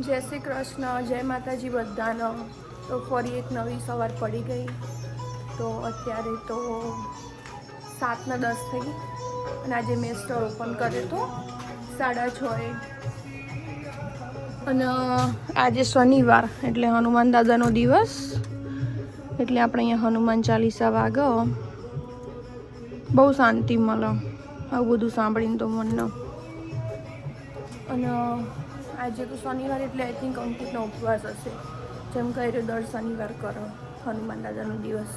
જય શ્રી કૃષ્ણ, જય માતાજી બધાનો. તો ફરી એક નવી સવાર પડી ગઈ. તો અત્યારે તો સાતના દસ થઈ અને આજે મેં સ્ટોર ઓપન કર્યો તો સાડા છ એ. અને આજે શનિવાર એટલે હનુમાન દાદાનો દિવસ. એટલે આપણે અહીંયા હનુમાન ચાલીસા વાગો. બહુ શાંતિ મળે. આવું બધું સાંભળીને તો મનનો. અને આજે તો શનિવાર એટલે આઈ થિંક અંકિતનો ઉપવાસ હશે. જેમ કહી રહ્યો દર શનિવાર કરો. હનુમાન દાદાનો દિવસ.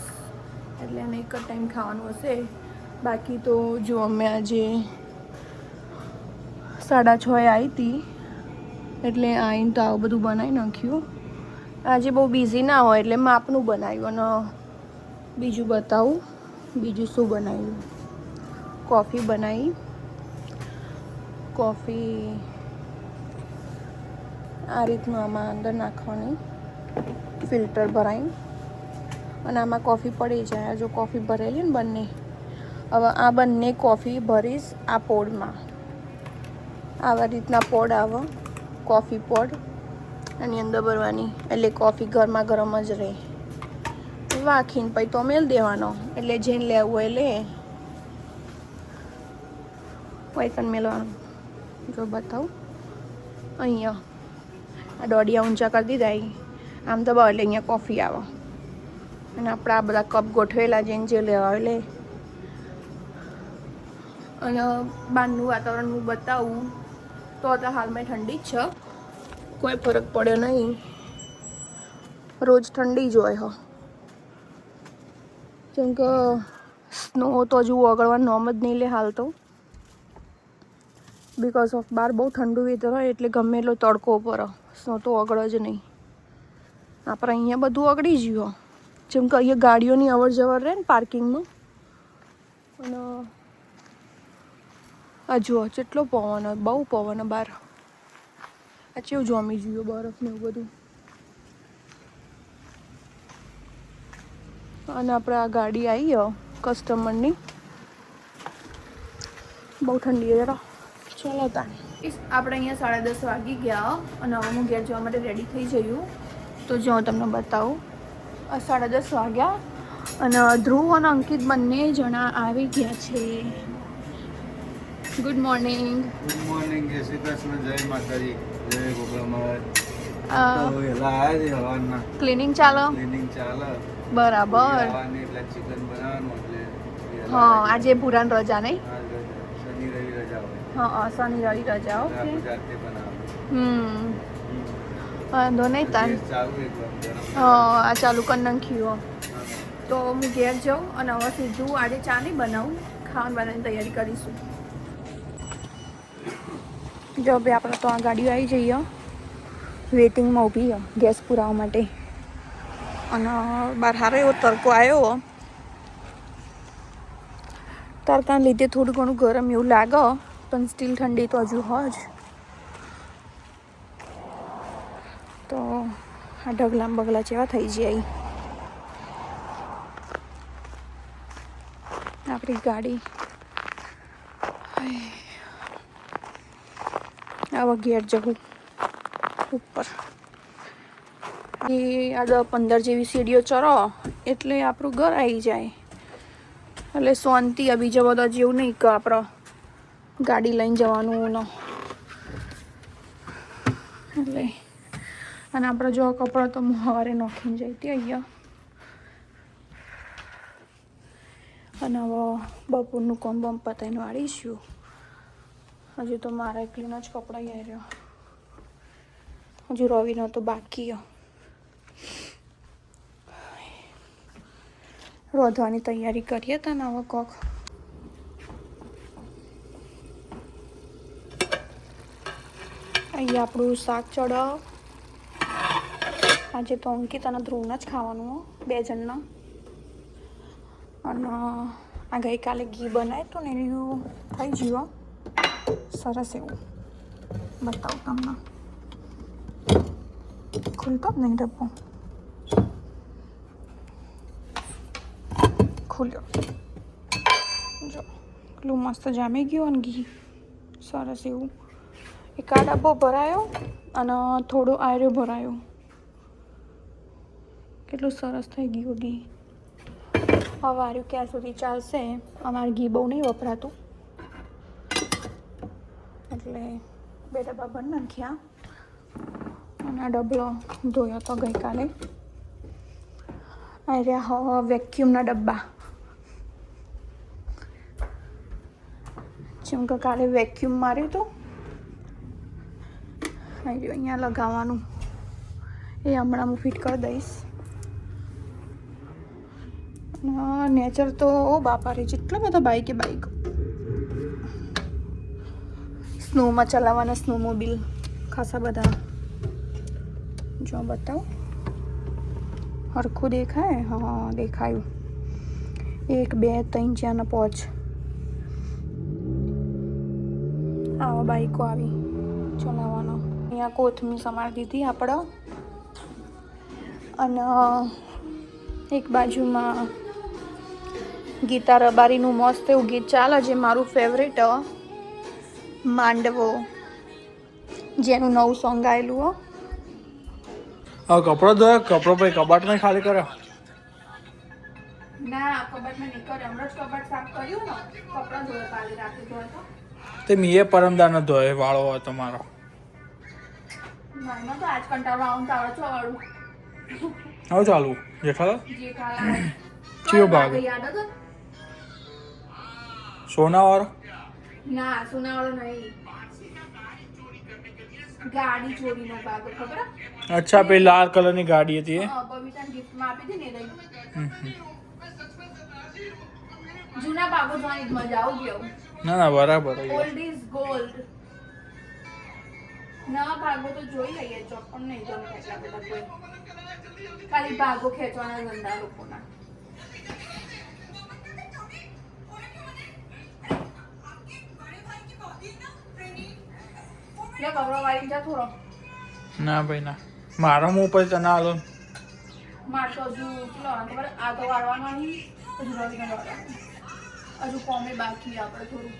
એટલે એને એક જ ટાઈમ ખાવાનું હશે. બાકી તો જો અમે આજે સાડા છ એ આવી હતી એટલે આવીને તો આવું બધું બનાવી નાખ્યું. આજે બહુ બિઝી ના હોય, એટલે માપનું બનાવ્યું અને બીજું બતાવું. બીજું શું બનાવ્યું? કોફી બનાવી. કોફી આ રીતનું આમાં અંદર નાખવાની ફિલ્ટર ભરાઈ. અને આમાં કોફી પડી જાય. જો કોફી ભરેલી ને બંને. હવે આ બંને કોફી ભરીશ આ પોડમાં આવા રીતના પોડ આવે. કોફી પોડ એની અંદર ભરવાની. એટલે કોફી ગરમા ગરમ જ રહે. વાખીને પછી તો મેલ દેવાનો. એટલે જેને લેવું હોય લે. પછી મેલવાનું. મેળવાનું જો બતાવું. અહીંયા. આ દોડિયા ઊંચા કરી દીધા. આમ તો એટલે અહીંયા કોફી આવે. અને આપણે આ બધા કપ ગોઠવેલા જઈને જે લેવા એટલે અને બહારનું વાતાવરણ હું બતાવું, તો તો હાલમાં ઠંડી જ છે. કોઈ ફરક પડ્યો નહીં. રોજ ઠંડી જ હોય હો. જેમ કે સ્નો તો હજુ ઓગળવાનું નોમ જ નહીં લે હાલ તો. બિકોઝ ઓફ બહાર બહુ ઠંડુ વેધર હોય એટલે ગમે એટલો તડકો પડે સ્નો તો અગળ જ નહીં. આપણે અહીંયા બધું અગડી ગયું. જેમ કે અહીંયા ગાડીઓની અવર જવર રહે ને પાર્કિંગમાં. અને આ જુઓ કેટલો પવન હોય બહુ પવન બહાર. આ કેવું જોમી જોયું બરફ ને એવું બધું. અને આપણે આ ગાડી આવી કસ્ટમરની બહુ ઠંડી જરા. ચલો તા. આપણે અહીંયા સાડા દસ વાગી ગયા અને હવે હું ઘેર જવા માટે રેડી થઈ જયું. તો જો હું તમને બતાવું. સાડા દસ વાગ્યા અને ધ્રુવ અને અંકિત બંને જણા આવી ગયા છે. ગુડ મોર્નિંગ ગુડ મોર્નિંગ જય શ્રી કૃષ્ણ જય માતાજી. જય મહારાજ. હવારના ક્લિનિંગ ચાલો. ક્લિનિંગ ચાલો. બરાબર. આવવાની એટલે ચિકન બનાવવાનું એટલે હા આજે પુરાણ રજા નહીં ગયા. આજ રજા. શનિ રવિ રજા હોય હા શનિ રવિ રજા એટલે ઓકે. આપણે હમ. વાંધો નહીં તાન. હા આ ચાલુ કરી નાખ્યું તો હું ઘેર જાઉં અને હવે સીધું આજે ચા નહીં બનાવું. ખાવાનું બનાવવાની તૈયારી કરીશું. જો ભાઈ આપણે તો આ ગાડીઓ આવી જઈએ. વેટિંગમાં ઊભી ગેસ પુરાવા માટે. અને બહાર સારો એવો તડકો આવ્યો તડકાને લીધે થોડું ઘણું ગરમ એવું લાગે પણ સ્ટીલ ઠંડી તો હજુ હોય તો આ ઢગલા બગલા જેવા થઈ જાય આપણી ગાડી. આવા ઘેર જવું. ઉપર. એ આ પંદર જેવી સીડીઓ ચરો, એટલે આપણું ઘર આવી જાય. એટલે શાંતિ આ બીજા બધા જેવું નહીં કે આપણે. ગાડી લઈને જવાનું ન. એટલે. અને આપણે જો કપડાં તો હું સવારે નોખીને જઈ હતી અહીંયા. અને હવે બપોરનું કોમ બમ પતાવીને વાળીશું. હજુ તો મારા એકલીનો જ કપડાં આવી રહ્યો હજુ રવિનો તો બાકી રોધવાની તૈયારી કરીએ તને હવે કોક. અહીંયા આપણું શાક ચડાવ આજે તો અંકિત અને ધ્રુવને જ ખાવાનું બે જણના. અને આ ગઈકાલે ઘી બનાવ્યું હતું ને એનું થઈ ગયું. સરસ એવું. બતાવું તમને. ખુલતો જ નહીં ડબ્બો. ખુલ્યો. જો, એટલું મસ્ત જામી ગયું અને ઘી. સરસ એવું. એક આ ડબ્બો ભરાયો અને થોડો આયરો ભરાયો. કેટલું સરસ થઈ ગયું ઘી. હવે આર્યું ક્યાં સુધી ચાલશે અમારે ઘી બહુ નહીં વપરાતું. એટલે બે ડબ્બા ભરી નાખ્યા. અને ડબલો ધોયો તો ગઈકાલે. આર્યા હવે વેક્યુમના ડબ્બા. જેમ કે કાલે વેક્યુમ માર્યું હતું આવી રહ્યું અહીંયા લગાવવાનું. એ હમણાં હું ફિટ કરી દઈશ. નેચર તો, ઓ બાપા રે, જેટલા બધા બાઈકે બાઈક સ્નોમાં ચલાવવાના સ્નોમોબિલ ખાસા બધા. જો બતાવો. હરખું દેખાય? હા, દેખાયું. એક, બે, ત્રણ, ચાર, ને પાંચ. આવા બાઈકો આવી. ચલાવવાનો કોથમીર કોથમી સમારી દીધી આપણે અને એક બાજુમાં ગીતા રબારીનું મસ્ત એવું ગીત ચાલે જે મારું ફેવરેટ માંડવો. જેનું નવું સોંગ આવેલું હો. હવે કપડો ધોયો કપડો પછી કબાટમાં ખાલી કર્યો. ના કબાટમાં નહીં કરે હમણાં જ કબાટ સાફ કર્યું ને. કપડાં ધોયા કાલે રાતે ધોયા તે. મીએ પરમદાનો ધોયો વાળો હોય તમારો મને તો આજ કંટાળો આવું છો વાળું ચાલુ. જેઠાલાલ? જેઠાલાલ. ચિયો ભાગ? યાદ હતો? ના સોનાવાળો નહીં. ગાડી ચોરીનો ભાગ ખબર? અચ્છા પેલી લાલ કલરની ગાડી હતી એ? બબીતાને ગિફ્ટમાં આપી હતી ને લઈ. હમ, હમ. જૂના ભાગો જોવાની મજા આવતી આવું. ના ના બરાબર. ઓલ્ડ ઇઝ ગોલ્ડ નવા ભાગો તો જોઈ લઈએ છો પણ નહીં ગમે એટલા બધા કોઈ. ખાલી ભાગો ખેંચવાના ધંધા લોકોના. ના ભાઈ ના. મારો મું પર તને આલો. માર તો હજુ ખબર આ તો વાળવાનો નહીં હજુ કોમે બાકી આપણે થોડું.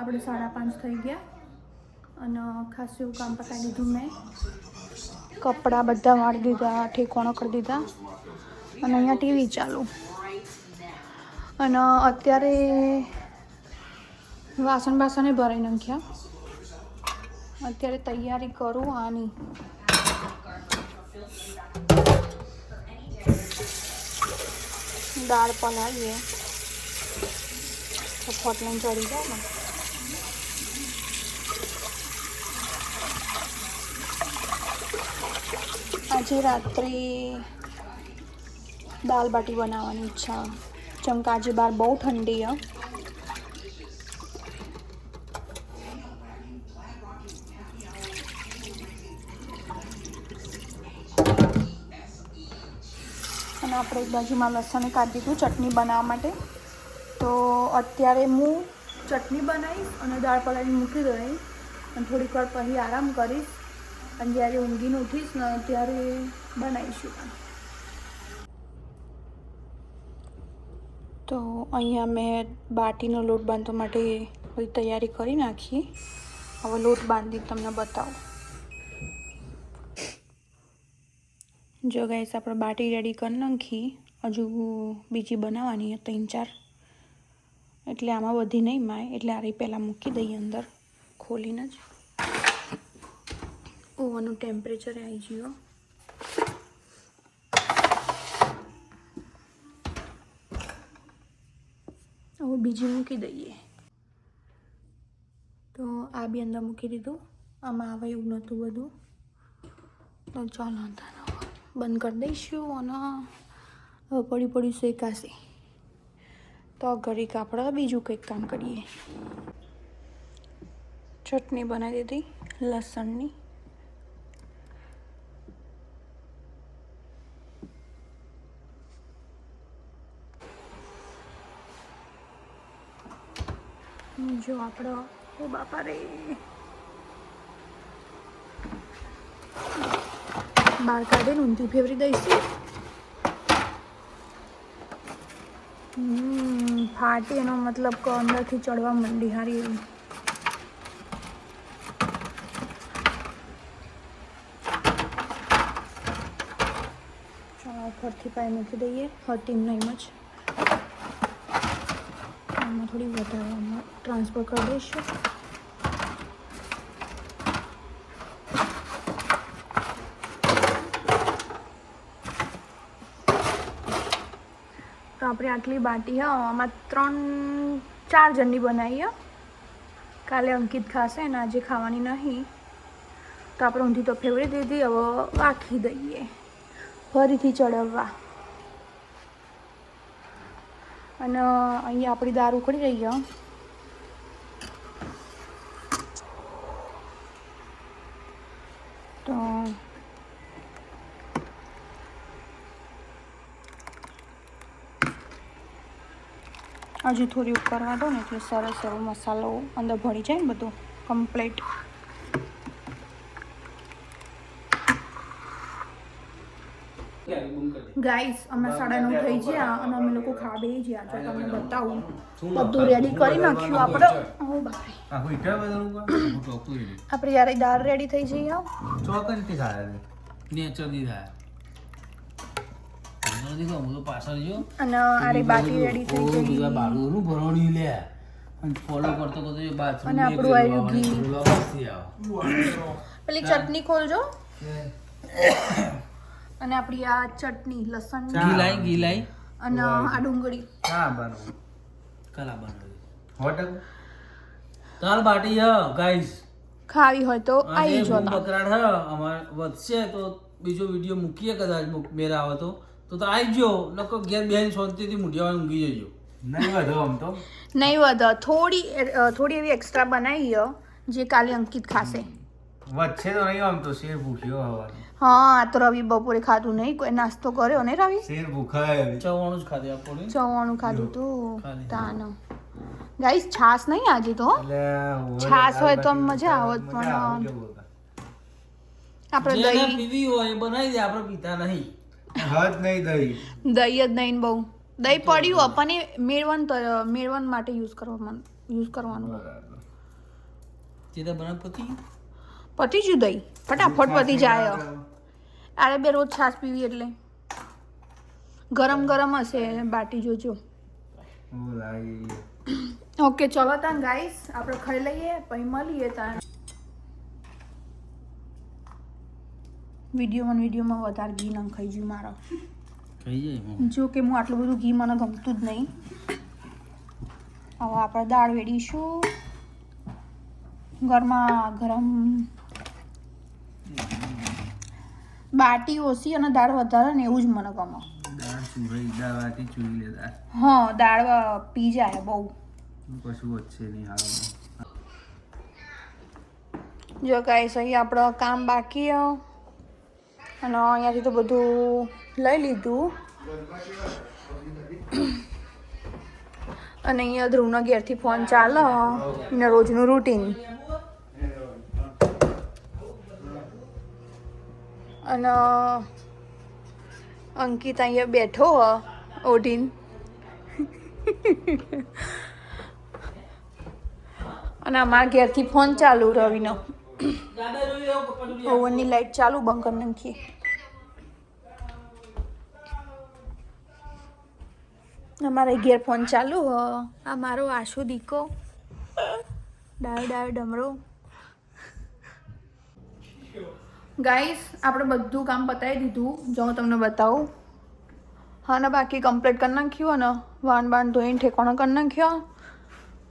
આપણે સાડા પાંચ થઈ ગયા. અને ખાસ એવું કામ પતાવી દીધું મેં. કપડાં બધા વાળી દીધા, ઠેકોણો કરી દીધા. અને અહીંયા ટીવી ચાલુ. અને અત્યારે વાસણ બાસણે ભરાઈ નાખ્યા. અત્યારે તૈયારી કરું આની. દાળ પલાવીએ ફોટલાઈન ચડી જાય ને. આજે રાત્રે દાલ બાટી બનાવવાની ઈચ્છા. જેમ કે આજે બહાર બહુ ઠંડી હ. અને આપણે એક બાજુમાં લસણ કાઢી દીધું ચટણી બનાવવા માટે. તો અત્યારે હું ચટણી બનાવીશ અને દાળ પલાળી મૂકી દઈશ. અને થોડીક વાર પછી આરામ કરીશ. અને જ્યારે ઊંઘીને ઉઠીશ ને ત્યારે બનાવીશું તો અહીંયા મેં બાટીનો લોટ બાંધવા માટે બધી તૈયારી કરી નાખી. હવે લોટ બાંધી તમને બતાવું. જો ગાઈસ આપણે બાટી રેડી કરી નાખી. હજુ બીજી બનાવવાની ત્રણ ચાર. એટલે આમાં બધી નહીં માય, એટલે આ રહી પહેલાં મૂકી દઈએ અંદર ખોલીને જ. ઓવનનું ટેમ્પરેચર આવી ગયું હવે બીજી મૂકી દઈએ. તો આ બી અંદર મૂકી દીધું. આમાં આવે એવું નહોતું બધું. તો ચાલો અંદર બંધ કરી દઈશું અને હવે પડી પડી શેકાશે તો ઘડીક આપણે બીજું કંઈક કામ કરીએ. ચટણી બનાવી દીધી, લસણની. જો આપણો ઓ બાપા રે બહાર કાઢીને ઊંધી ફેવરી દઈશું. ફાટી એનો મતલબ કે અંદરથી ચડવા માંડી હારી એવી. ફરથી પાય મૂકી દઈએ. હતી નહીં જ આમાં થોડી વધારે ટ્રાન્સફર કરી દઈશું. તો આપણે આટલી બાટી હા, આમાં ત્રણ, ચાર જણની બનાવી હો. કાલે અંકિત ખાશે ને આજે ખાવાની નહીં. તો આપણે ઊંધી તો ફેવરી દીધી, હવે વાખી દઈએ. ફરીથી ચડવવા. અને અહીંયા આપણી દાળ ઉકળી રહી છે. તો હજુ થોડી ઉકળવા દો ને એટલે સરસ એવો મસાલો અંદર ભળી જાય ને બધું કમ્પ્લીટ ગાઈસ અમે સાડા નવ થઈ ગયા અને અમે લોકો ખાવા બેસી ગયા. તો તમને બતાવું. બધું રેડી કરી નાખ્યું આપણે? ઓ આપણે યાર દાળ રેડી થઈ જઈએ ચોકનથી થાય નેચરથી થાય. પાછળ જો અને આરે બાટી રેડી થઈ ગઈ બીજા ભરણી લે. ફોલો કરતો કરતો એ બાથરૂમ અને આપણું આયુ ઘી. પેલી ચટણી ખોલજો. અને આપણી આ ચટણી લસણ ગીલાઈ ગીલાઈ અને આ ડુંગળી. હા બનો કલા બનાવી. હોટલ ચાલ બાટી હ ગાઈસ ખાવી હોય તો આવી જો બકરાડ હ અમાર વધશે તો બીજો વીડિયો મૂકીએ કદાચ મૂક- મેર આવે તો. તો તો આવી ગયો નકો ઘેર બેન શાંતિથી મુઠિયા ઊંઘી જજો. નહીં વધો આમ તો. નહીં વધો. થોડી થોડી એવી એક્સ્ટ્રા બનાવી હો, જે કાલે અંકિત ખાશે. વચ્ચે તો નહીં આમ તો શેર ભૂખ્યો હવાનું. હા આ તો રવિ બપોરે ખાધું નહીં કોઈ નાસ્તો કર્યો ને રવિ? શેર ભૂખાય ચવાણું જ ખાધું આપણને ચવાણું ખાધું તું. તાનો. ગાઈસ છાસ નહીં આજે તો છાસ હોય તો મજા આવત પણ. આપણે દહીં પીવી હોય બનાવી દે આપણે પીતા નહીં. હદ નહીં દહીં. દહીં જ નહીં ને બહુ. દહીં પડ્યું આપણને મેળવન ત- મેળવન માટે યુઝ કરવાનું યુઝ કરવાનું. બરાબર. તે તો બનાવ પતી? પતી ગયું દહીં. ફટાફટ પતી જાય. અરે બે રોજ છાશ પીવી એટલે. ગરમ ગરમ હશે બાટી જોજો. ઓકે ચલો તાન ગાઈસ આપણે ખાઈ લઈએ પછી મળીએ તાન. વિડીયોમાં વિડીયોમાં વધારે ઘી મારો. ખાઈ જ્યું મારો જો કે હું આટલું બધું ઘી મને ગમતું જ નહીં. હવે આપણે દાળ વેડીશું. ઘરમાં ગરમ બાટી ઓછી અને દાળ વધારે ને એવું જ મને ગમે. દાળ દાળ વાટી ચૂરી લે દાળ? હા દાળ પી જાય બહુ. કશું વચ્ચે નહીં હાલમાં. જો ગાઈસ અહીં આપણો કામ બાકી. અને અહીંયાથી તો બધું લઈ લીધું. અને અહીંયા ધ્રુવના ઘેરથી ફોન ચાલે ને રોજનું રૂટીન અને, અંકિત અહીંયા બેઠો હ, ઓઢીન. અને અમારા ઘેરથી ફોન ચાલુ રવિનો ઓવનની લાઈટ ચાલુ બંધ કરી નાખીએ અમારે ઘેર ફોન ચાલુ હ. આ મારો આશુ દીકો. ડાયો ડાયો ડમરો. ગાઈસ આપણે બધું કામ પતાવી દીધું. જો હું તમને બતાવું. હા ને બાકી કમ્પ્લીટ કરી નાખ્યું ને વાહન બાન ધોઈને ઠેકાણો કરી નાખ્યો.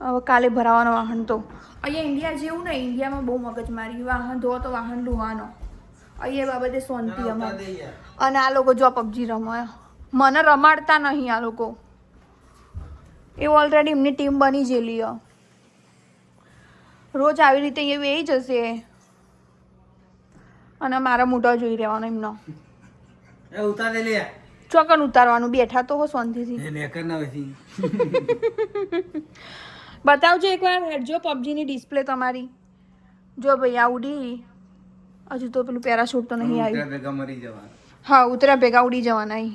હવે કાલે ભરાવાનો વાહન તો. અહીંયા ઇન્ડિયા જેવું ને ઇન્ડિયામાં બહુ મગજમારી વાહન ધો તો વાહન ધોવાનો. અહીંયા એ બાબતે શાંતિ અમારે. અને આ લોકો જો પબજી રમે મને રમાડતા નહીં આ લોકો. એ ઓલરેડી એમની ટીમ બની ગયેલી. હ રોજ આવી રીતે એ વેઈ જશે. અને મારા મોઢા જોઈ રહેવાનો એમનો એ ઉતારે લે. ચોકન ઉતારવાનું બેઠા તો હો શાંતિથી. એ નેકર ના હોય બતાવજો એકવાર હેડજો પબજીની ડિસ્પ્લે તમારી. જો ભાઈ આ ઉડી. હજુ તો પેલું પેરાશૂટ તો નહીં આવ્યું. ભેગા મરી જવાના. હા ઉતર્યા ભેગા ઉડી જવાના હે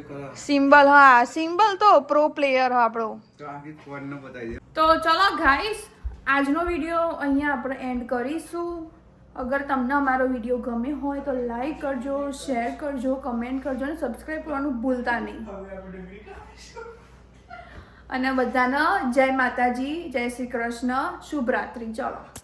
કરો સિમ્બલ હા સિમ્બલ તો પ્રો પ્લેયર હા આપણો. તો ચલો ગાઈસ આજનો વીડિયો અહીંયા આપણે એન્ડ કરીશું. અગર તમને અમારો વીડિયો ગમ્યો હોય તો લાઈક કરજો શેર કરજો કમેન્ટ કરજો અને સબસ્ક્રાઈબ કરવાનું ભૂલતા નહીં. અને બધાને જય માતાજી, જય શ્રી કૃષ્ણ, શુભરાત્રિ. ચલો.